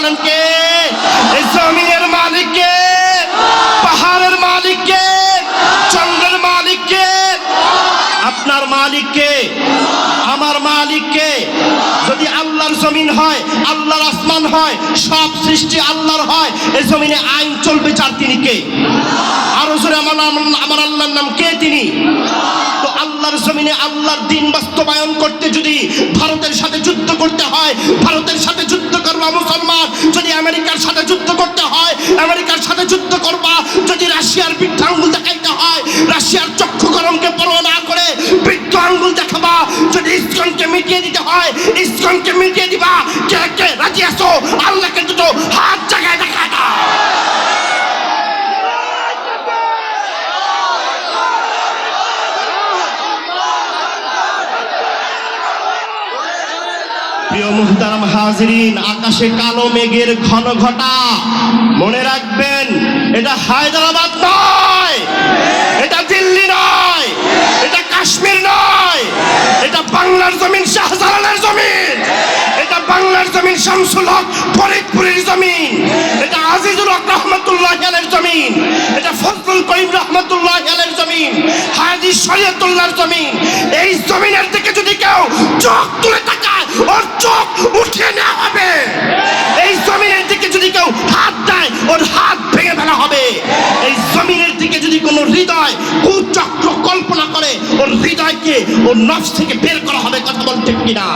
বলেন কে? এই জমিনের মালিক কে? পাহাড়ের মালিক কে? চন্দ্রের মালিক কে? আপনার মালিক কে? আমার মালিক কে? যদি আল্লাহর জমিন হয়, আল্লাহর আসমান হয়, সব সৃষ্টি আল্লাহর হয় এই জমিনে আইন চলবে চার তিনি কে? আরও জোরে আমার আমার আল্লাহর নাম কে তিনি? তো আল্লাহর জমিনে আল্লাহর দিন বাস্তবায়ন করতে যদি করতে হয়। ভারতের সাথে যুদ্ধ করবা মুসলমান। যদি আমেরিকার সাথে যুদ্ধ করতে হয়, আমেরিকার সাথে যুদ্ধ করবা। যদি রাশিয়ার বৃদ্ধ আঙ্গুল দেখাইতে হয়, রাশিয়ার চক্ষু গরমকে পরোয়া না করে বৃদ্ধ আঙ্গুল দেখাবা। যদি ইস্কনকে মিটিয়ে দিতে হয়, ইস্কনকে মিটিয়ে দিবা। কে কে, রাজি আসো আল্লাহকে দুটো হাত জায়গায় দেখা দাও প্রিয় মুহতারাম হাজরিন, আকাশে কালো মেঘের ঘন ঘটা। মনে রাখবেন, এটা হায়দ্রাবাদ নয়, এটা দিল্লি নয়, এটা কাশ্মীর নয়, এটা বাংলার জমিন, শাহজালালের জমিন, এটা বাংলার জমিন, শামসুল হক ফরিদপুরের জমিন। আজিজুল হক রহমতুল্লাহ আলের জমিন। এটা ফজলুল করিম রহমতুল্লাহ আলের জমিন। হাজি শরীয়তুল্লাহর জমিন। এই জমিনের দিকে যদি কেউ চোখ তুলে তাকায়, ওর চোখ উঠিয়ে নেওয়া হবে। এই জমিনের দিকে যদি কেউ হাত দেয়, ওর হাত ভেঙে ফেলা হবে। এই জমিনের দিকে যদি কোনো হৃদয় কুচক্র কল্পনা করে, ওর হৃদয়কে ওর নফস থেকে বের করা হবে, কথা বলতে কিনা?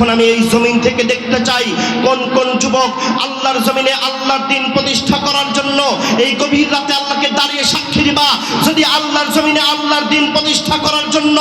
এখন আমি এই জমিন থেকে দেখতে চাই, কোন কোন যুবক আল্লাহর জমিনে আল্লাহর দিন প্রতিষ্ঠা করার জন্য এই গভীর রাতে আল্লাহকে দাঁড়িয়ে সাক্ষী দিবা। যদি আল্লাহর জমিনে আল্লাহর দিন প্রতিষ্ঠা করার জন্য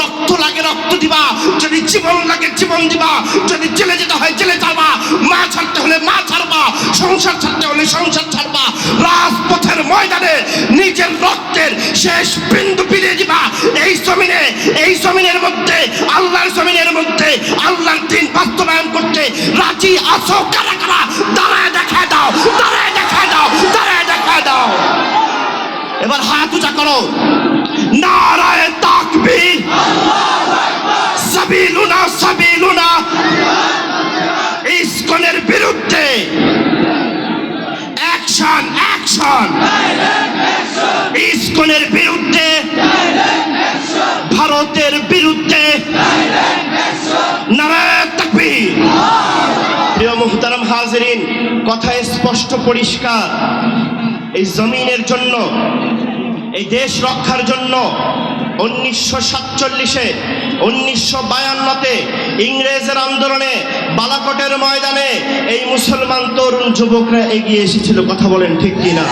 রক্ত লাগে, রক্ত দিবা। যদি জীবন লাগে, জীবন দিবা। যদি জেলে যেতে হয়, জেলে যাবা। মা ছাড়তে হলে মা ছাড়বা। সংসার ছাড়তে হলে সংসার ছাড়বা। রাজপথের ময়দানে নিজের রক্তের শেষ বিন্দু ফিরিয়ে দিবা। এই জমিনে, এই জমিনের মধ্যে, আল্লাহর জমিনের মধ্যে, আল্লাহর দিন বাস্তবায়ন করতে রাজি আসো কারা কারা? দাঁড়ায় দেখা দাও, দাঁড়ায় দেখা দাও, দাঁড়ায় দেখা দাও। এবার হাত উঁচা করো। নারায় তাকবীর। সাবিলুনা সাবিলুনা। ইসকনের বিরুদ্ধে। অ্যাকশন অ্যাকশন ইসকনের বিরুদ্ধে ভারতের বিরুদ্ধে হাজরিন কথা স্পষ্ট পরিষ্কার। এই জমিনের জন্য, এই দেশ রক্ষার জন্য উনিশশো সাতচল্লিশে, উনিশশো বায়ান্নতে ইংরেজের আন্দোলনে বালাকটের ময়দানে এই মুসলমান তরুণ যুবকরা এগিয়ে এসেছিল। কথা বলেন ঠিক কিনা?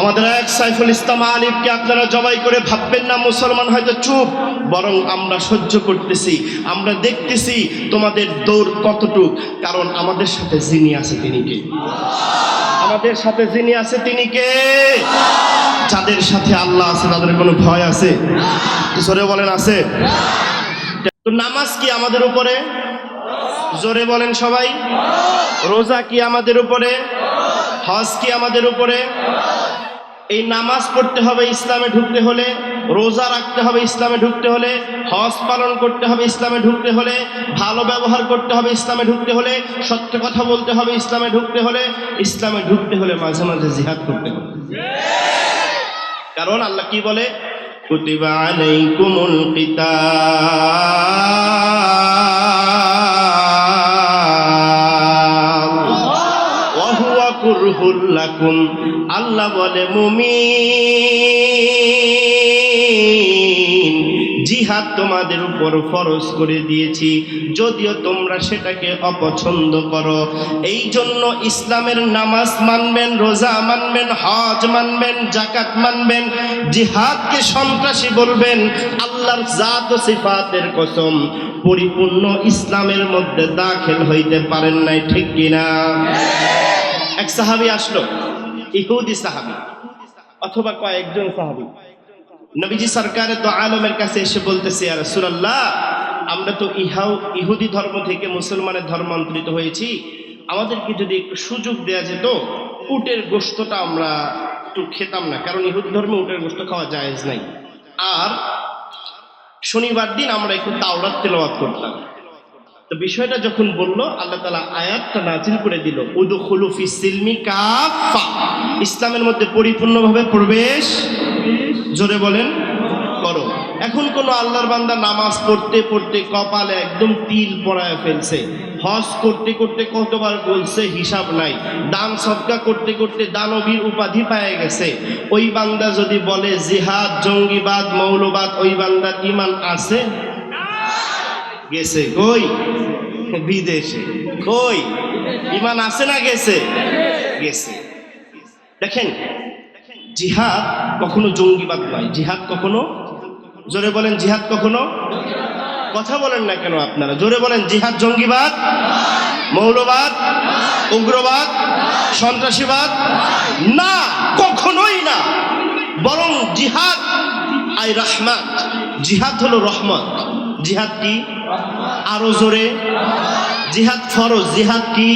আমাদের এক সাইফুল ইসলাম আলিফকে আপনারা জবাই করে ভাববেন না, মুসলমান হয়তো চুপ। বরং আমরা সহ্য করতেছি, আমরা দেখতেছি তোমাদের দৌড় কতটুক, কারণ আমাদের সাথে যিনি আছে তিনি কে? আমাদের সাথে যিনি আছে তিনি কে? যাদের সাথে আল্লাহ আছে, তাদের কোনো ভয় আছে? জোরে বলেন, আছে? তো নামাজ কি আমাদের উপরে? জোরে বলেন সবাই। রোজা কি আমাদের উপরে? হজ কি আমাদের উপরে? এই নামাজ পড়তে হবে ইসলামে ঢুকতে হলে, রোজা রাখতে হবে ইসলামে ঢুকতে হলে, হজ পালন করতে হবে ইসলামে ঢুকতে হলে, ভালো ব্যবহার করতে হবে ইসলামে ঢুকতে হলে, সত্য কথা বলতে হবে ইসলামে ঢুকতে হলে, ইসলামে ঢুকতে হলে মাঝে মাঝে জিহাদ করতে হবে। কারণ আল্লাহ কি বলে? কুতিবা আলাইকুমুল কিতাব। লাকুম আল্লাহ বলে, মুমিন, জিহাদ তোমাদের উপর ফরজ করে দিয়েছি। যদিও তোমরা সেটাকে অপছন্দ করো। এই জন্য ইসলামের নামাজ মানবেন, রোজা মানবেন, হজ মানবেন জাকাত মানবেন। জিহাদকে সন্ত্রাসী বলবেন, আল্লাহর জাত ও সিফাতের কসম। পরিপূর্ণ ইসলামের মধ্যে দাখিল হইতে পারেন নাই, ঠিক কিনা? এক সাহাবি আসলো, ইহুদি সাহাবি, অথবা কয়েকজন সাহাবি। নবীজি সরকারের তো আলমের কাছে এসে বলতেছে আর সুরাল্লাহ আমরা তো ইহাও ইহুদি ধর্ম থেকে মুসলমানের ধর্মান্তরিত হয়েছি। আমাদেরকে যদি একটু সুযোগ দেয়া যেত, উটের গোস্তটা আমরা একটু খেতাম না, কারণ ইহুদি ধর্মে উটের গোস্ত খাওয়া জায়েজ নাই। আর শনিবার দিন আমরা একটু তাওরাত তেলাওয়াত করতাম। তো বিষয়টা যখন বলল, আল্লাহ তালা আয়াতটা নাজিল করে দিল উদু খুলুফি সিলমি কাফা ইসলামের মধ্যে পরিপূর্ণভাবে প্রবেশ, জোরে বলেন, করো। এখন কোন আল্লাহর বান্দা নামাজ পড়তে পড়তে কপালে একদম তিল পড়ায় ফেলছে। হজ করতে করতে কতবার বলছে, হিসাব নাই। দান সদকা করতে করতে দানবীর উপাধি পায় গেছে। ওই বান্দা যদি বলে জিহাদ, জঙ্গিবাদ, মৌলবাদ, ওই বান্দার ইমান আছে গেছে, কই? বিদেশে। কই? ইমান আছে না গেছে? গেছে। দেখেন, জিহাদ কখনো জঙ্গিবাদ নয়। জিহাদ কখনো, জোরে বলেন, জিহাদ কখনো? কথা বলেন না কেন আপনারা? জোরে বলেন, জিহাদ জঙ্গিবাদ? মৌলবাদ? উগ্রবাদ? সন্ত্রাসীবাদ? না, কখনোই না। বরং জিহাদ আই রহমাত জিহাদ হলো রহমত। জিহাদ কি? আরও জোরে। জিহাদ ফরজ, জিহাদ কি?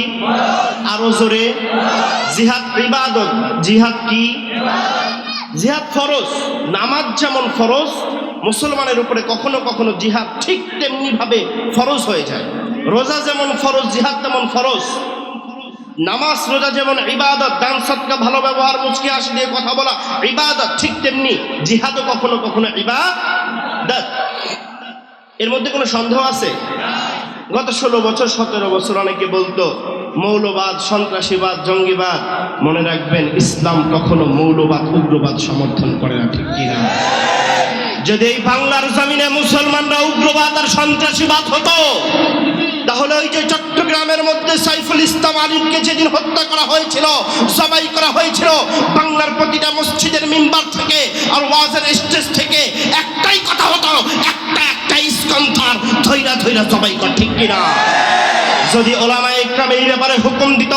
আরও জোরে। জিহাদ ইবাদত, জিহাদ কি? জিহাদ ফরজ, নামাজ যেমন ফরজ, মুসলমানের উপরে কখনো কখনো জিহাদ ঠিক তেমনি ভাবে ফরজ হয়ে যায়। রোজা যেমন ফরজ, জিহাদ তেমন ফরজ। নামাজ, রোজা যেমন ইবাদত, দান, সৎকা, ভালো ব্যবহার, মুচকি হাসি দিয়ে কথা বলা, ইবাদত ঠিক তেমনি, জিহাদও কখনো কখনো ইবাদত। এর মধ্যে কোনো সন্দেহ আছে? গত ষোলো বছর, সতেরো বছর অনেকে বলতো, মৌলবাদ, সন্ত্রাসীবাদ, জঙ্গিবাদ। মনে রাখবেন, ইসলাম কখনো মৌলবাদ, উগ্রবাদ সমর্থন করে না, ঠিক কিনা? যদি এই বাংলার জমিনে মুসলমানরা উগ্রবাদ আর সন্ত্রাসীবাদ হতো, তাহলে ওই যে চট্টগ্রামের মধ্যে সাইফুল ইসলাম আলিমকে যেদিন হত্যা করা হয়েছিল সবাই করা হয়েছিল, বাংলার প্রতিটা মসজিদের মেম্বার থেকে আর ওয়াজের স্টেজ থেকে ধৈরা সবাই কর ঠিক কিনা? যদি ওলামা ইকরাম এই ব্যাপারে হুকুম দিত,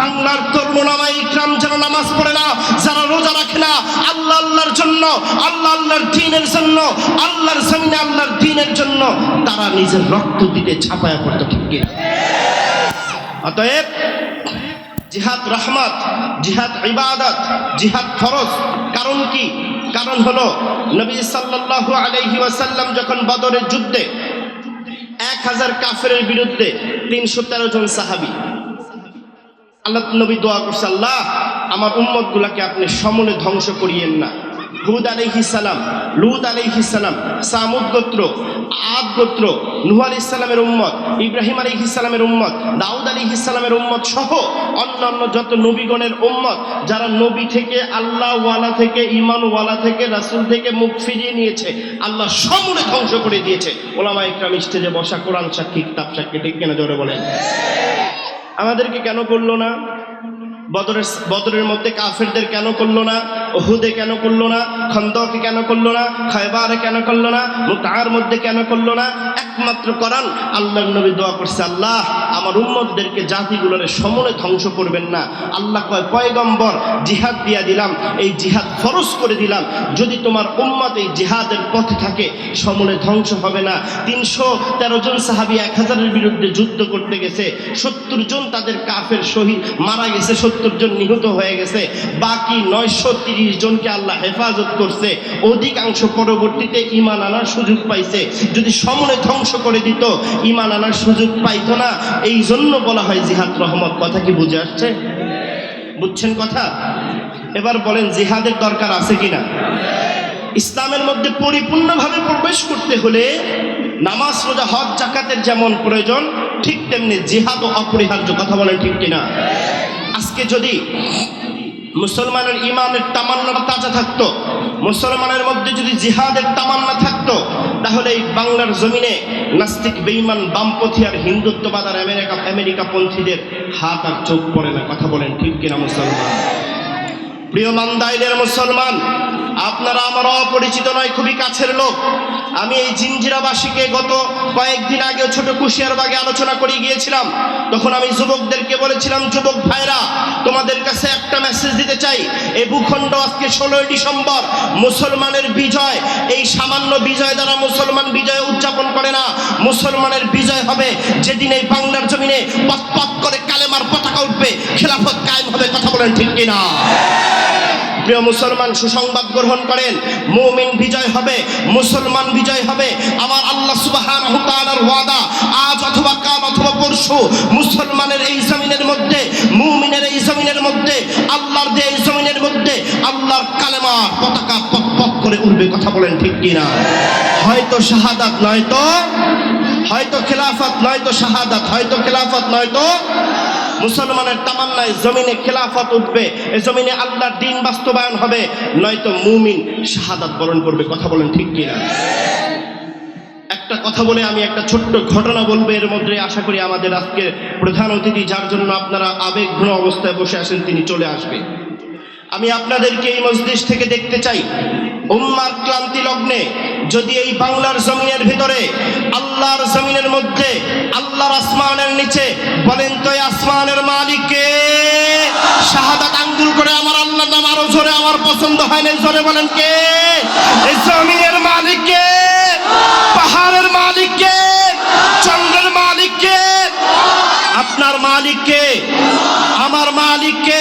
বাংলার তরুণ ওলামা ইকরাম যেন নামাজ পড়ে না, যারা রোজা রাখে না, আল্লাহ আল্লাহর জন্য, আল্লাহ আল্লাহর দিনের জন্য, আল্লাহর জমিনে আল্লাহর দিনের জন্য, তারা নিজের রক্ত দিতে ছাপায়া পড়তো ঠিক কিনা? অতএব, জিহাদ রহমত, জিহাদ ইবাদত, জিহাদ ফরজ, কারণ কি? কারণ হলো, নবী সাল্লাল্লাহু আলাইহি ওয়াসাল্লাম যখন বদরের যুদ্ধে এক হাজার কাফের বিরুদ্ধে তিনশো তেরো জন সাহাবি। আল্লাহ নবী দোয়া করছে, আল্লাহ, আমার উম্মত গুলাকে আপনি সমলে ধ্বংস করিয়েন না। হুদ আলাইহি সালাম লুদ আলাইহি সালাম, সামুদ গোত্র, আদ গোত্র, নুহ আলি ইসলামের উম্মত, ইব্রাহিম আলী ইসলামের উম্মত, দাউদ আলী ইসলামের উম্মত সহ অন্যান্য যত নবীগণের উম্মত, যারা নবী থেকে আল্লাহ ওয়ালা থেকে ইমান ওয়ালা থেকে, রাসুল থেকে মুখ ফিরিয়ে নিয়েছে, আল্লাহ সমূলে ধ্বংস করে দিয়েছে। ওলামা ইকরাম স্টেজে বসা কোরআন সাক্ষী, কিতাব সাক্ষী, ঠিক কেনা জোরে বলেন? আমাদেরকে কেন করল না? বদরের বদরের মধ্যে কাফেরদের কেন করল না? ওহুদে কেন করল না? খন্দকে কেন করল না? খয়বারে কেন করল না? মুতার মধ্যে কেন করল না? একমাত্র করান আল্লাহ নবী দোয়া করছে, আল্লাহ, আমার উম্মতদেরকে জাতিগুলোর সমনে ধ্বংস করবেন না। আল্লাহ কয়, পয়গম্বর, জিহাদ দিয়া দিলাম, এই জিহাদ ফরজ করে দিলাম। যদি তোমার উম্মত এই জিহাদের পথে থাকে সমনে ধ্বংস হবে না। তিনশো তেরো জন সাহাবি এক হাজারের বিরুদ্ধে যুদ্ধ করতে গেছে, সত্তর জন তাদের কাফের শহীদ মারা গেছে, সত্তর জন নিহত হয়ে গেছে। বাকি নয়শো তিরিশ জনকে আল্লাহ হেফাজত করছে। অধিকাংশ পরবর্তীতে ইমান আনার সুযোগ পাইছে। যদি সমলে ধ্বংস করে দিত, ইমান আনার সুযোগ পাইতো না। এই জন্য বলা হয় জিহাদ রহমত। কথা কি বুঝে আসছে? বুঝছেন কথা? এবার বলেন, জিহাদের দরকার আছে কিনা? ইসলামের মধ্যে পরিপূর্ণভাবে প্রবেশ করতে হলে নামাজ, রোজা, হজ, জাকাতের যেমন প্রয়োজন, ঠিক তেমনি জিহাদও অপরিহার্য। কথা বলেন ঠিক কিনা? আজকে যদি মুসলমানের ইমানের তামান্না তাজা থাকতো, মুসলমানের মধ্যে যদি জিহাদের তামান্না থাকতো, তাহলে এই বাংলার জমিনে নাস্তিক বেইমান বামপথী আর হিন্দুত্ববাদ আর আমেরিকা আমেরিকা পন্থীদের হাত আর চোখ পড়ে না। কথা বলেন ঠিক কিনা মুসলমান? প্রিয় মান্দাইলের মুসলমান আপনারা আমার অপরিচিত নয়, খুবই কাছের লোক। আমি এই জিঞ্জিরাবাসীকে গত কয়েকদিন আগে ছোট কুশিয়ার বাগে আলোচনা করে গিয়েছিলাম। তখন আমি যুবকদেরকে বলেছিলাম, যুবক ভাইরা, তোমাদের কাছে একটা মেসেজ দিতে চাই। এই ভূখণ্ড আজকে ষোলোই ডিসেম্বর, মুসলমানের বিজয়। এই সামান্য বিজয় দ্বারা মুসলমান বিজয় উদযাপন করে না। মুসলমানের বিজয় হবে যেদিন এই বাংলার জমিনে পথ করে কালেমার পতাকা উঠবে। খেলাফত কায়েম হবে। কথা বলেন ঠিক কিনা? প্রিয় মুসলমান, সুসংবাদ গ্রহণ করেন। মুমিন বিজয় হবে, মুসলমান বিজয় হবে। আমার আল্লাহ সুবহানাহু তাআলার ওয়াদা, আজ অথবা কাল অথবা পরশু, মুসলমানের এই জমিনের মধ্যে, মুমিনের এই জমিনের মধ্যে, আল্লাহর যে এই জমিনের মধ্যে, আল্লাহর কালেমা পতাকা পক পক করে উঠবে কথা বলেন ঠিক কিনা? হয়তো শাহাদাত, নয়তো, হয়তো খেলাফত, নয়তো শাহাদাত, হয়তো খেলাফত, নয়তো মুসলমানের তামান্নায় জমিনে খেলাফত উঠবে, এ জমিনে আল্লাহর দিন বাস্তবায়ন হবে, নয়তো মুমিন শাহাদাত বরণ করবে, কথা বলেন ঠিক কিনা? একটা কথা বলে আমি একটা ছোট্ট ঘটনা বলব, এর মধ্যে আশা করি আমাদের আজকে প্রধান অতিথি, যার জন্য আপনারা আবেগঘন অবস্থায় বসে আছেন, তিনি চলে আসবে। আমি আপনাদেরকে এই মসজিদ থেকে দেখতে চাই, উম্মার ক্লান্তি লগ্নে যদি এই বাংলার জমিনের ভিতরে আল্লাহর জমিনের মধ্যে আল্লাহর আসমানের নিচে বলেন তো আসমানের মালিককে শাহাদাত আঙ্গুল করে আমার আল্লাহর নাম আরও জোরে, আমার পছন্দ হয় না জোরে বলেন কে? এই জমিনের মালিককে পাহাড়ের মালিককে চন্দ্রের মালিককে আপনার মালিককে আমার মালিককে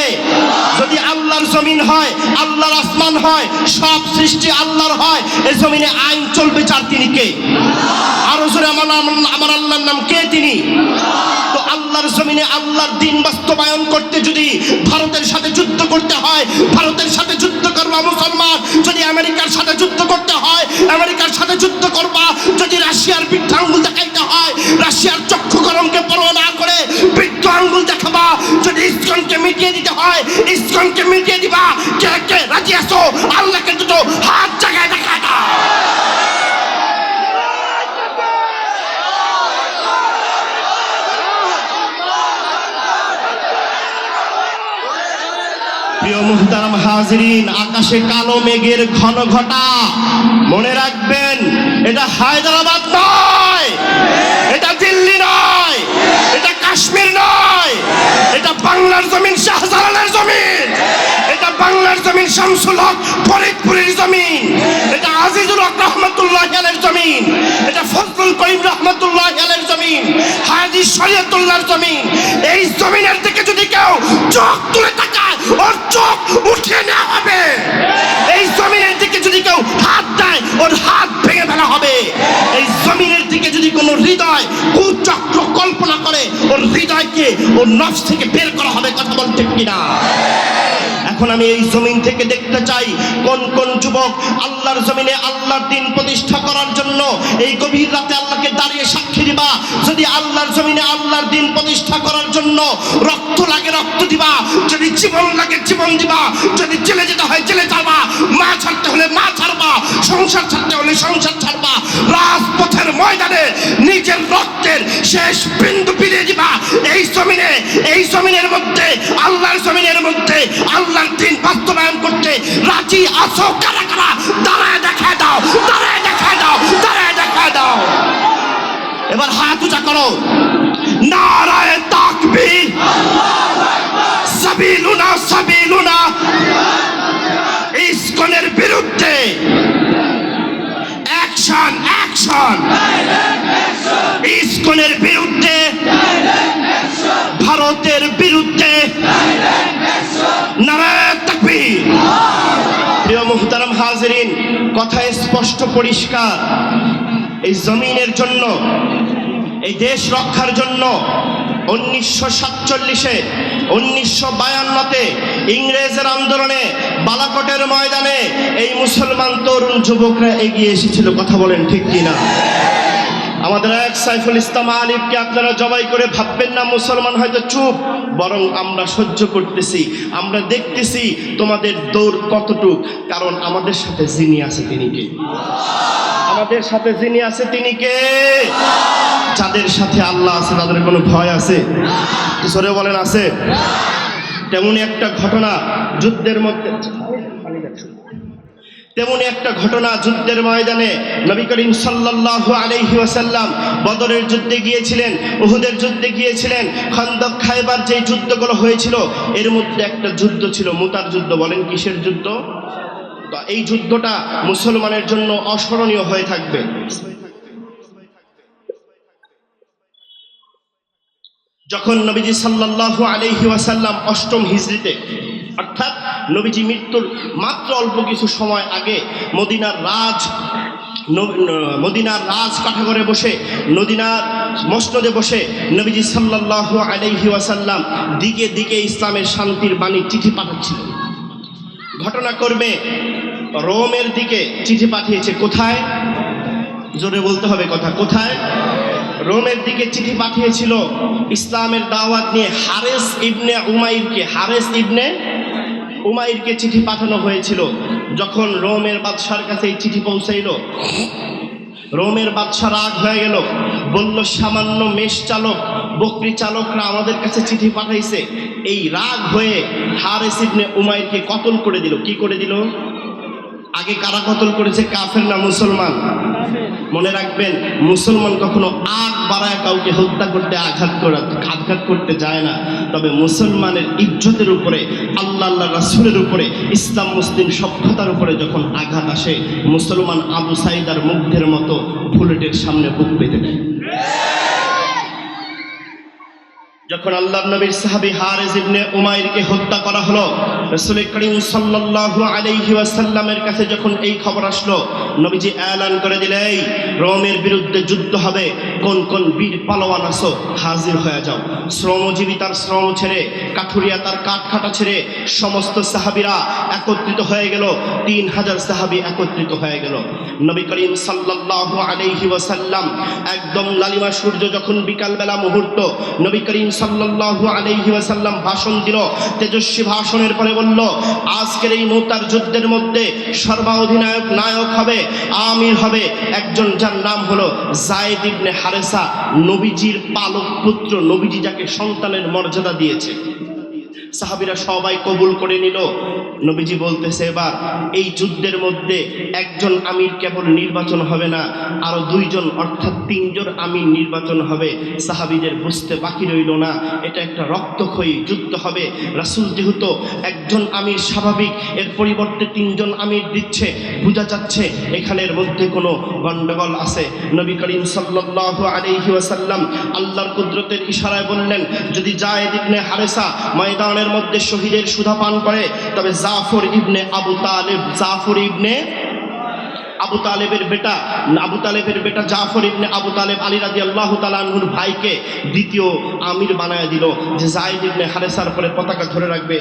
যদি আল্লাহর জমিন হয় আসমান হয়, সব সৃষ্টি আল্লাহর হয়। এই জমিনে আইন চলবে চার তিনি কে? আরও জোরে আমার আমার আল্লাহর নাম কে তিনি? তো আল্লাহর জমিনে আল্লাহর দিন বাস্তবায়ন করতে যদি ভারতের সাথে যুদ্ধ করতে হয়, ভারতের সাথে যুদ্ধ করবা মুসলমান। যদি আমেরিকার সাথে যুদ্ধ করতে হয়, আমেরিকার সাথে যুদ্ধ করবা। যদি রাশিয়ার আঙ্গুল দেখাইতে হয়, রাশিয়ার চক্ষু যদি মিটিয়ে দিতে হয় মিটিয়ে দিবা। কে কে, রাজি আসো আল্লাহকে দুটো হাত জায়গায় দেখা দাও। প্রিয় হাজরিন, আকাশে কালো মেঘের ঘন ঘটা মনে রাখবেন, এটা হায়দ্রাবাদ নয় এটা দিল্লি নয় এটা কাশ্মীর নয় এটা বাংলার জমিন শাহজালালের জমিন এটা জমিন শামসুল হক ফরিদপুরের জমিন। এটা আজিজুল হক রহমতুল্লাহ আলের জমিন। এটা ফজলুল করিম রহমতুল্লাহ আলের জমিন। হাজি শরীয়তুল্লাহর জমিন। এই জমিনের দিকে যদি কেউ চোখ তুলে তাকায়, ওর চোখ উঠিয়ে নেওয়া হবে। এই জমিনের দিকে যদি কেউ হাত দেয়, ওর হাত ভেঙে ফেলা হবে। এই জমিনের দিকে যদি কোনো হৃদয় কুচক্র কল্পনা করে, ওর হৃদয়কে, ওর নফস থেকে বের করা হবে, কথা বলতে কিনা? এখন আমি এই জমিন থেকে দেখতে চাই, কোন কোন যুবক আল্লাহর জমিনে আল্লাহর দিন প্রতিষ্ঠা করার জন্য এই গভীর রাতে আল্লাহকে দাঁড়িয়ে সাক্ষী দিবা। যদি আল্লাহর জমিনে আল্লাহর দিন প্রতিষ্ঠা করার জন্য রক্ত লাগে, রক্ত দিবা। যদি জীবন লাগে, জীবন দিবা। যদি জেলে যেতে হয়, জেলে যাবা। মা ছাড়তে হলে মা ছাড়বা। সংসার ছাড়তে হলে সংসার ছাড়বা। রাজপথের ময়দানে নিজের রক্তের শেষ বিন্দু ফিরিয়ে দিবা। এই জমিনে, এই জমিনের মধ্যে, আল্লাহর জমিনের মধ্যে আল্লাহর দিন বাস্তবায়ন করতে রাজি আছো? কারা কারা? দাঁড়ায় দেখা দাও, দাঁড়ায় দেখা দাও, দাঁড়ায় দেখা দাও। এবার হাত উঁচা করো। নারায় তাকবীর। সাবিলুনা সাবিলুনা। ইসকনের বিরুদ্ধে। অ্যাকশন অ্যাকশন ইসকনের বিরুদ্ধে। ভারতের বিরুদ্ধে। প্রিয় মুহতারাম হাজরিন, কথা স্পষ্ট, পরিষ্কার। এই জমিনের জন্য, এই দেশ রক্ষার জন্য উনিশশো সাতচল্লিশে, উনিশশো বায়ান্নতে ইংরেজের আন্দোলনে, বালাকোটের ময়দানে এই মুসলমান তরুণ যুবকরা এগিয়ে এসেছিল। কথা বলেন ঠিক কিনা? আমাদের এক সাইফুল ইসলাম আলিফকে আপনারা জবাই করে ভাববেন না, মুসলমান হয়তো চুপ। বরং আমরা সহ্য করতেছি, আমরা দেখতেছি তোমাদের দৌড় কতটুক। কারণ আমাদের সাথে যিনি আছে তিনি কে? আমাদের সাথে যিনি আছে তিনি কে? যাদের সাথে আল্লাহ আছে, তাদের কোনো ভয় আছে? সরে বলেন, আছে? তেমনি একটা ঘটনা যুদ্ধের মধ্যে তেমনি একটা ঘটনা যুদ্ধের ময়দানে নবী করিম সাল্লাল্লাহু আলাইহি ওয়াসাল্লাম বদরের যুদ্ধে গিয়েছিলেন, উহুদের যুদ্ধে গিয়েছিলেন। খন্দক খায়বার যে যুদ্ধগুলো হয়েছিল, এর মধ্যে একটা যুদ্ধ ছিল, মুতার যুদ্ধ। বলেন কিসের যুদ্ধ? এই যুদ্ধটা মুসলমানের জন্য অস্মরণীয় হয়ে থাকবে। যখন নবীজি সাল্লাল্লাহু আলাইহি ওয়াসাল্লাম অষ্টম হিজরিতে, অর্থাৎ নবীজি মৃত্যুর মাত্র অল্প কিছু সময় আগে মদিনার রাজ মদিনার রাজ কাঠাগরে বসে, নদিনার মসনদে বসে নবীজি সাল্লাল্লাহু আলাইহি ওয়াসাল্লাম দিকে দিকে ইসলামের শান্তির বাণী চিঠি পাঠাচ্ছিলেন। ঘটনাক্রমে রোমের দিকে চিঠি পাঠিয়েছে কোথায়? জোরে বলতে হবে কথা, কোথায়? রোমের দিকে চিঠি পাঠিয়েছিল ইসলামের দাওয়াত নিয়ে হারেস ইবনে উমাইরকে, হারেস ইবনে উমাইরকে চিঠি পাঠানো হয়েছিল, যখন রোমের বাদশার কাছে এই চিঠি পৌঁছাইল। রোমের বাদশা রাগ হয়ে গেল, বলল, সামান্য মেষ চালক, বকরি চালকরা আমাদের কাছে চিঠি পাঠাইছে। এই রাগ হয়ে হারেস ইবনে উমাইরকে কতল করে দিল, কি করে দিল? আগে কারা কতল করেছে, কাফের না মুসলমান? মনে রাখবেন, মুসলমান কখনো আগ বাড়ায় কাউকে হত্যা করতে, আঘাত করা, আঘাত করতে যায় না। তবে মুসলমানের ইজ্জতের উপরে, আল্লাহ আল্লাহ রাসুলের উপরে, ইসলাম মুসলিম সভ্যতার উপরে যখন আঘাত আসে, মুসলমান আবু সাইদার মুগ্ধের মতো বুলেটের সামনে বুক পেতে দেয় যখন আল্লাহ নবীর সাহাবী হারেজ ইবনে উমাইরকে হত্যা করা হলো, রাসূল করিম সাল্লাল্লাহু আলাইহি ওয়াসাল্লামের কাছে যখন এই খবর আসলো, নবীজি এলান করে দিলেই রোমের বিরুদ্ধে যুদ্ধ হবে, কোন কোন বীর পালোয়ান আসো হাজির হয়ে যাও। শ্রমজীবী তার শ্রম ছেড়ে, কাঠুরিয়া তার কাঠ খাটা ছেড়ে, সমস্ত সাহাবীরা একত্রিত হয়ে গেল, তিন হাজার সাহাবী একত্রিত হয়ে গেল। নবী করিম সাল্লাল্লাহু আলাইহি ওয়াসাল্লাম একদম লালিমা সূর্য যখন বিকালবেলা মুহূর্ত, নবী করিম সাল্লাল্লাহু আলহি ওয়াসাল্লাম ভাষণ দিল। তেজস্বী ভাষণের পরে বলল, আজকের এই মোতার যুদ্ধের মধ্যে সর্বাধিনায়ক নায়ক হবে, আমির হবে। একজন যার নাম হলো জায়দ ইবনে হারেসা, নবীজির পালক পুত্র নবীজি যাকে সন্তানের মর্যাদা দিয়েছে। সাহাবিরা সবাই কবুল করে নিল। নবীজি বলতেছে, এবার এই যুদ্ধের মধ্যে একজন আমির কেবল নির্বাচন হবে না, আরও দুইজন, অর্থাৎ তিনজন আমির নির্বাচন হবে। সাহাবিদের বুঝতে বাকি রইল না, এটা একটা রক্তক্ষয়ী যুদ্ধ হবে। রাসূল যেহেতু একজন আমির স্বাভাবিক, এর পরিবর্তে তিনজন আমির দিচ্ছে, বোঝা যাচ্ছে এখানের মধ্যে কোনো গণ্ডগোল আছে। নবী করিম আলাইহি ওয়াসাল্লাম আল্লাহর কুদরতের ইশারায় বললেন, যদি জায়েদ ইবনে হারেসা ময়দানের মধ্যে শহীদের সুধা পান করে। তবে জাফর ইবনে আবু তালেব জাফর ইবনে আবু তালেবের বেটা, আবু তালেবের বেটা জাফর ইবনে আবু তালেব আলী রাজি আল্লাহ তালাহুর ভাইকে দ্বিতীয় আমির বানায় দিল, যে জাহিদ ইবনে হারেসার পরে পতাকা ধরে রাখবে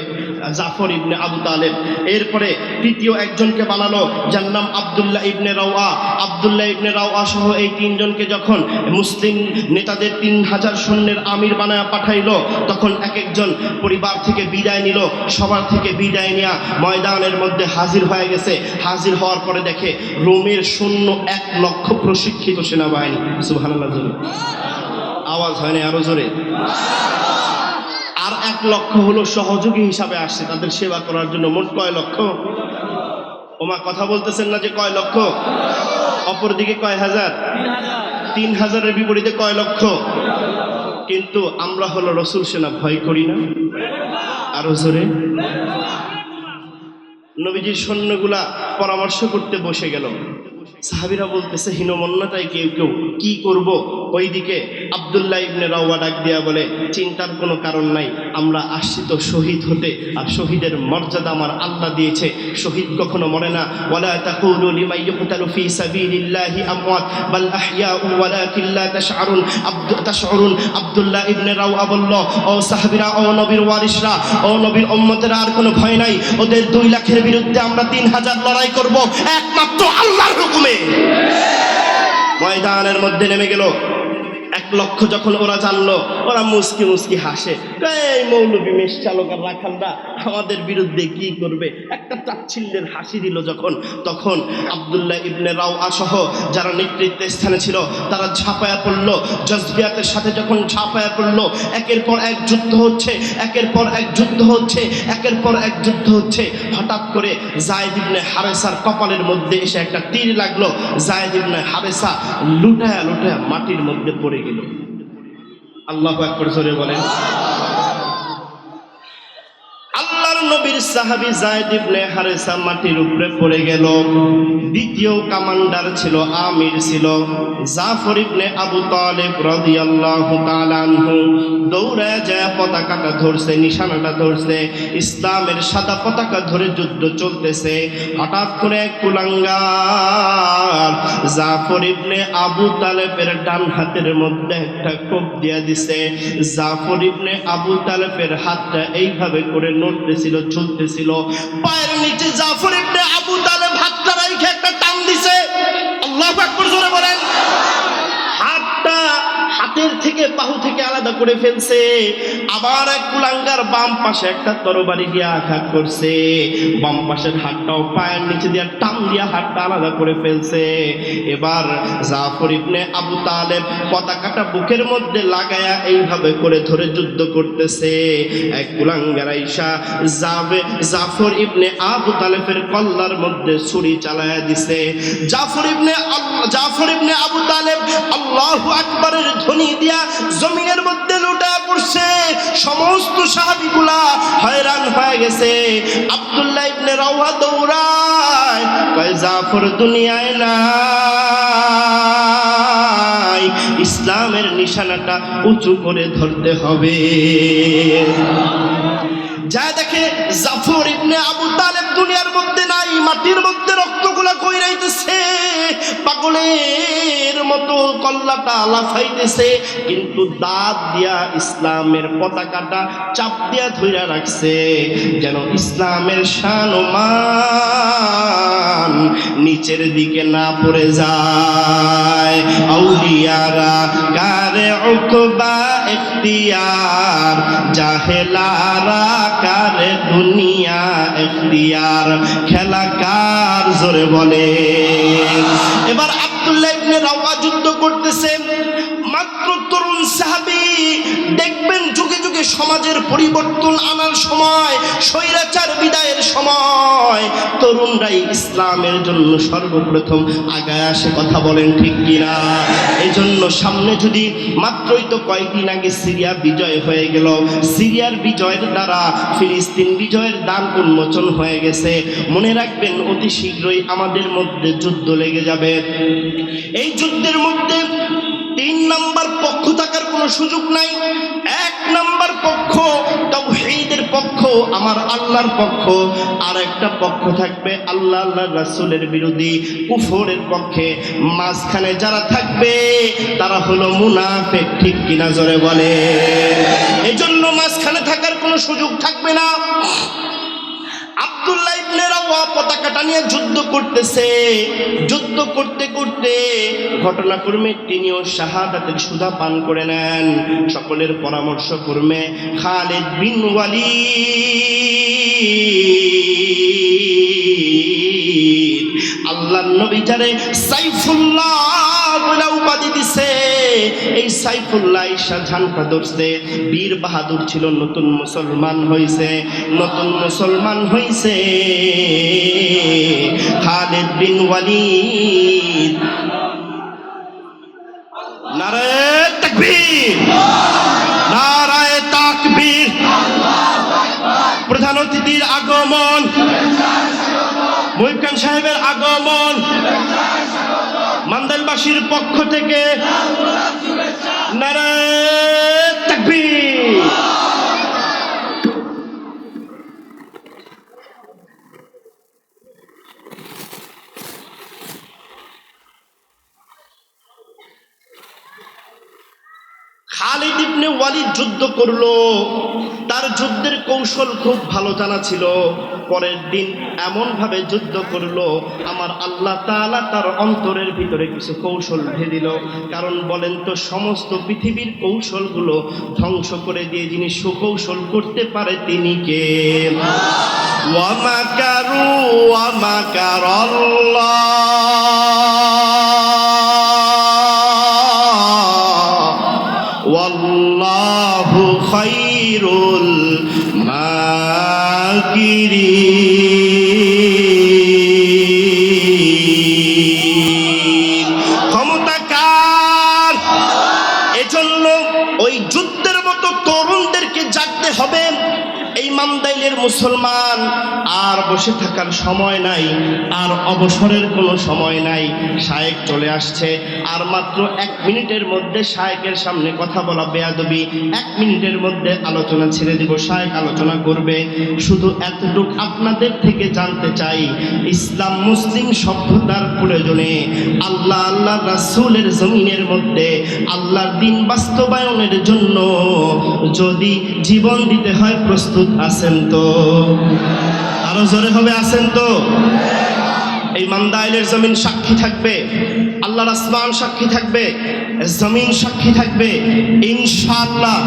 জাফর ইবনে আবু তালেব। এরপরে তৃতীয় একজনকে বানালো, যার নাম আবদুল্লাহ ইবনে রাওয়া আবদুল্লাহ ইবনে রাওয়া সহ এই তিনজনকে যখন মুসলিম নেতাদের তিন হাজার সৈন্যের আমির বানায় পাঠাইলো, তখন এক একজন পরিবার থেকে বিদায় নিল, সবার থেকে বিদায় নেওয়া ময়দানের মধ্যে হাজির হয়ে গেছে। হাজির হওয়ার পরে দেখে রোমের শূন্য এক লক্ষ প্রশিক্ষিত সেনাবাহিনী। সুবহানাল্লাহ, জোরে। আওয়াজ হয়নি আরও জোরে? আর এক লক্ষ হলো সহযোগী হিসাবে আসছে, তাদের সেবা করার জন্য। মোট কয় লক্ষ? ওমা, কথা বলতেছেন না যে কয় লক্ষ? অপরদিকে কয় হাজার? তিন হাজারের বিপরীতে কয় লক্ষ? কিন্তু আমরা হলো রসুল সেনা, ভয় করি না। আরও জোরে। নবীজির সৈন্যগুলা পরামর্শ করতে বসে গেল। সাহাবিরা বলতেছে হীনমন্যতায় কেউ কেউ কি করব? ওইদিকে আবদুল্লাহ ইবনে রাওয়া ডাক দিয়া বলে, চিন্তার কোনো কারণ নাই, আমরা আসছি তো শহীদ হতে, আর শহীদের মর্যাদা আমার আল্লাহ দিয়েছে। শহীদ কখনো মরে না। ওয়ালা তাকুলু লিমান ইউকতালু ফি সাবিলিল্লাহি আমওয়াত, বাল আহইয়াউ ওয়ালাকিন লা তাশআরুন। আব্দু, তাশআরুন, আব্দুল্লাহ ইবনে রাওয়া বলল, ও সাহাবীরা, ও নবীর ওয়ারিসরা ও নবীর উম্মতেরা আর কোনো ভয় নাই। ওদের দুই লাখের বিরুদ্ধে আমরা তিন হাজার লড়াই করব, একমাত্র আল্লাহর হুকুমে। ময়দানের মধ্যে নেমে গেল। এক লক্ষ যখন ওরা জানলো, ওরা মুসকি মুসকি হাসে। এই মৌলবী, মেষ চালকের রাখালরা আমাদের বিরুদ্ধে কি করবে? একটা তাচ্ছিল্যের হাসি দিল যখন, তখন আবদুল্লাহ ইবনে রাও আসহ যারা নেতৃত্বের স্থানে ছিল, তারা ঝাঁপায়া পড়ল। জজবিয়াতের সাথে যখন ঝাঁপায়া পড়ল, একের পর এক যুদ্ধ হচ্ছে, একের পর এক যুদ্ধ হচ্ছে, একের পর এক যুদ্ধ হচ্ছে। হঠাৎ করে জায়দ ইবনে হারেসার কপালের মধ্যে এসে একটা তীর লাগল। জায়দ ইবনে হারেসা লুটায়া লুটায়া মাটির মধ্যে পড়ে গেল। আল্লাহ একবার জোরে বলেন। আমার নবীর সাহাবী জায়েদ ইবনে হারেসা মাটির উপরে পড়ে গেল। দ্বিতীয় কমান্ডার ছিল আমির ছিল। জাফর ইবনে আবু তালেব রাদিয়াল্লাহু তাআলা আনহু দৌড়ায় যায়, পতাকাটা ধরছে, নিশানাটা ধরছে। ইসলামের সাদা পতাকা ধরে যুদ্ধ চলতেছে। হঠাৎ করে এক কুলাঙ্গার জাফর ইবনে আবু তালেবের ডান হাতের মধ্যে একটা কোপ দিয়া দিছে। জাফর ইবনে আবু তালেবের হাতটা এইভাবে করে নড়তেছিল চলতেছিল। পায়ের নিচে জাফর ইবনে আবু তালেব হাতটা রাইখে একটা টান দিছে। আল্লাহু আকবার জোরে বলেন। হাতটা হাতের থেকে বাহু থেকে আলাদা করে ফেলছে। আবার এক কুলাঙ্গার বাম পাশে একটা তরবারি দিয়ে আঘাত করছে। বাম পাশের হাতটাও পায়ের নিচে দিয়ে টান দিয়ে হাতটা আলাদা করে ফেলছে। এবার জাফর ইবনে আবু তালেব পতাকাটা বুকের মধ্যে লাগায়া এইভাবে করে ধরে যুদ্ধ করতেছে। এক কুলাঙ্গার আইসা যাবে জাফর ইবনে আবু তালেবের কল্লার মধ্যে ছুরি চালায়া দিছে। জাফর ইবনে জাফর ইবনে আবু তালেব আল্লাহু আকবারের ধ্বনি দিয়া জমিনের মধ্যে লুটা পড়ছে। সমস্ত সাহাবীগুলা হয়রান হয়ে গেছে। আব্দুল্লাহ ইবনে রাওয়া দৌড়ায়, কয়, জাফর দুনিয়ায় নাই। ইসলামের নিশানাটা উঁচু করে ধরতে হবে। যা দেখে জাফর ইবনে আবু তালেব দুনিয়ার মধ্যে নাই, মাটির মধ্যে রক্তগুলা কইরাইতেছে, পাগলের মতো কল্লাটা লাফাইতেছে, কিন্তু দাঁত দিয়া ইসলামের পতাকাটা চাপ দিয়া ধইরা রাখছে, যেন ইসলামের শান ও মান নিচের দিকে না পড়ে যায়। আউলিয়ারা কারে উকবা ইখতিয়ার জাহেলারা কারে দুনিয়া ইখতিয়ার খেলা কার জোরে বলে। এবার আব্দুল্লাহ ইবনে রাওয়া যুদ্ধ করতেছে। মাত্র তরুণ সাহাবী দেখবেন যুগে যুগে সমাজের পরিবর্তন আনার সময়, স্বৈরাচার বিদায়ের সময়, তরুণরাই ইসলামের জন্য সর্বপ্রথম আগায় আসে কথা বলেন ঠিক কিনা? এই জন্য সামনে যদি মাত্রই তো কয়েকদিন আগে সিরিয়া বিজয় হয়ে গেল, সিরিয়ার বিজয়ের দ্বারা ফিলিস্তিন বিজয়ের দান উন্মোচন হয়ে গেছে। মনে রাখবেন, অতি শীঘ্রই আমাদের মধ্যে যুদ্ধ লেগে যাবে। এই যুদ্ধের মধ্যে তিন নাম্বার পক্ষ থাকার কোনো সুযোগ নাই। এক নাম্বার পক্ষ তাওহীদের পক্ষ, আমার আল্লাহর পক্ষ। আর একটা পক্ষ থাকবে আল্লাহ আল্লাহ রাসূলের বিরোধী কুফরের পক্ষে। মাঝখানে যারা থাকবে, তারা হলো মুনাফিক, ঠিক কিনা জোরে বলে এই জন্য মাঝখানে থাকার কোনো সুযোগ থাকবে না। আব্দুল্লাহ ইবনে রাওয়া পতাকাটা নিয়ে যুদ্ধ করতেছে। যুদ্ধ করতে করতে ঘটনাক্রমে তিনিও শাহাদাতের সুধা পান করে নেন। সকলের পরামর্শ ক্রমে খালিদ বিন ওয়ালিদ আল্লাহর নবী যারে সাইফুল্লাহ উপাধি দিছে। এই সাইফুল্লাহ ঈশা ঝান্টা ধরছে, বীর বাহাদুর ছিল, নতুন মুসলমান হয়েছে নতুন মুসলমান হয়েছে খালেদ বিন ওয়ালিদ। নারায়ে সাহেবের আগমন। মান্দালবাসীর পক্ষ থেকে খালিদ ইবনে ওয়ালিদ যুদ্ধ করল। তার যুদ্ধের কৌশল খুব ভালো জানা ছিল। পরের দিন এমন ভাবে যুদ্ধ করল, আমার আল্লাহ তাআলা তার অন্তরের ভিতরে কিছু কৌশল ঢেলে দিল। কারণ বলেন তো, সমস্ত পৃথিবীর কৌশলগুলো ধ্বংস করে দিয়ে যিনি সুকৌশল করতে পারে তিনি কে? ওয়ামাকারু ওয়ামাকারাল্লাহ খাইরুল মাগিরি। ক্ষমতা এজন্য ওই যুদ্ধের মতো তরুণদেরকে জাগতে হবে। এই মামদাইলের মুসলমান বসে থাকার সময় নাই, আর অবসরের কোনো সময় নাই। শায়েক চলে আসছে, আর মাত্র এক মিনিটের মধ্যে শায়েকের সামনে কথা বলা বেয়াদবি, এক মিনিটের মধ্যে আলোচনা ছেড়ে দিব, শায়েক আলোচনা করবে। শুধু এতটুক আপনাদের থেকে জানতে চাই, ইসলাম মুসলিম সভ্যতার প্রয়োজনে আল্লাহ আল্লাহ রাসূলের জমিনের মধ্যে আল্লাহর দিন বাস্তবায়নের জন্য যদি জীবন দিতে হয় প্রস্তুত আছেন তো। আরও জোরে হবে আছেন তো। এই মান্দাইলের জমিন সাক্ষী থাকবে, আল্লাহর আসমান সাক্ষী থাকবে, জমিন সাক্ষী থাকবে। ইনশাআল্লাহ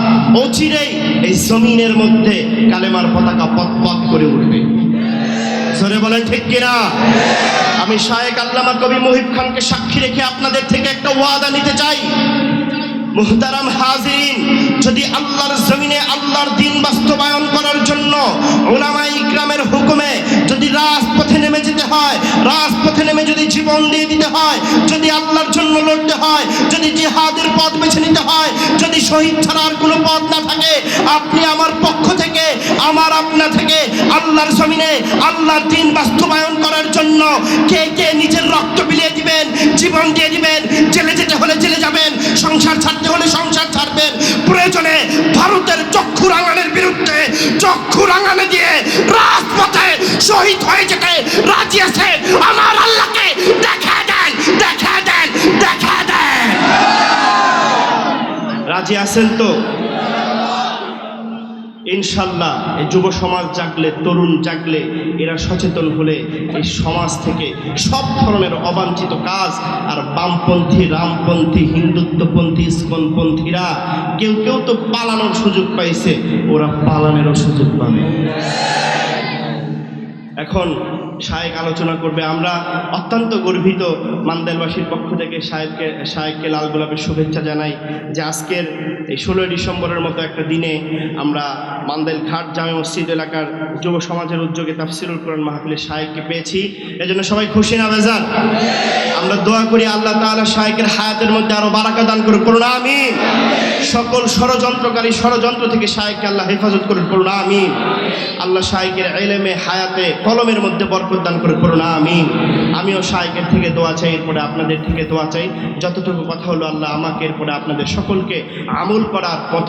অচিরেই এই জমিনের মধ্যে কালেমার পতাকা পথ করে উঠবে। জোরে বলেন, ঠিক কিনা? আমি শায়েক আল্লামা কবি মুহিব খানকে সাক্ষী রেখে আপনাদের থেকে একটা ওয়াদা নিতে চাই। মুহতারাম হাজিরিন, যদি আল্লাহর জমিনে আল্লাহর দিন বাস্তবায়ন করার জন্য ওলামাই ইকরামের হুকুমে যদি রাজপথে নেমে যেতে হয়, রাজপথে নেমে যদি জীবন দিয়ে দিতে হয়, যদি আল্লাহর জন্য লড়তে হয়, যদি জিহাদের পথ বেছে নিতে হয়, যদি শহীদ ছাড়ার কোনো পথ না থাকে, আপনি আমার পক্ষ থেকে, আমার আপনা থেকে আল্লাহর জমিনে আল্লাহর দিন বাস্তবায়ন করার জন্য কে কে নিজের রক্ত বিলিয়ে দিবেন, জীবন দিয়ে দিবেন, জেলে যেতে হলে জেলে যাবেন, সংসার ছাড়তে হলে সংসার ছাড়বেন। প্রয়োজনে ভারতের চক্ষু রাঙানের বিরুদ্ধে, চক্ষু রাঙানে দিয়ে রাজপথে শহীদ হয়ে যেতে রাজি আছে। আমার আল্লাহকে দেখা দেন দেখা দেন দেখা দেন। রাজি আছেন তো? ইনশাল্লাহ এই যুব সমাজ জাগলে, তরুণ জাগলে, এরা সচেতন হলে এই সমাজ থেকে সব ধরনের অবাঞ্ছিত কাজ আর বামপন্থী, রামপন্থী, হিন্দুত্বপন্থী, ইস্কনপন্থীরা কেউ কেউ তো পালানোর সুযোগ পাইছে, ওরা পালানোরও সুযোগ পাবে। এখন শায়েক আলোচনা করবে। আমরা অত্যন্ত গর্বিত মান্দাইলবাসীর পক্ষ থেকে শায়েককে শায়েককে লাল গোলাপের শুভেচ্ছা জানাই যে আজকের এই ষোলোই ডিসেম্বরের মতো একটা দিনে আমরা মান্দাইল ঘাট জামে মসজিদ এলাকার যুব সমাজের উদ্যোগে তাফসিরুল কোরআন মাহফিলের শায়েককে পেয়েছি। এজন্য সবাই খুশি না বেজার? আমরা দোয়া করি আল্লাহ তাআলা শায়েকের হায়াতের মধ্যে আরও বারাকা দান করুন করুন আমি সকল ষড়যন্ত্রকারী ষড়যন্ত্র থেকে শায়েককে আল্লাহ হেফাজত করুন করুন আমিন। আল্লাহ শায়েকের এলেমে, হায়াতে, কলমের মধ্যে বরকত দান করে করুন আমিন। আমিও শায়েকের থেকে দোয়া চাই এরপরে আপনাদের থেকে দোয়া চাই। যতটুকু কথা হলো আল্লাহ আমাকে এরপরে আপনাদের সকলকে আমল করার পথ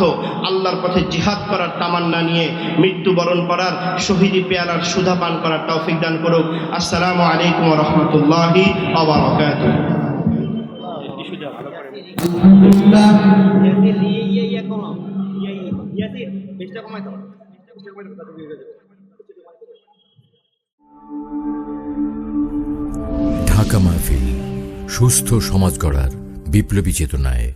আল্লাহর পথে জিহাদ করার তামান্না নিয়ে মৃত্যুবরণ করার শহীদি পেয়ালার সুধা পান করার তৌফিক দান করুক। আসসালামু আলাইকুম রহমতুল্লাহি আবরাকাত ইয়ে ইয়ে ইয়ে কমাও। ইয়ে ইয়ে কমাই দাও। ঢাকা মাহফিল সুস্থ সমাজ গড়ার বিপ্লবী চেতনায়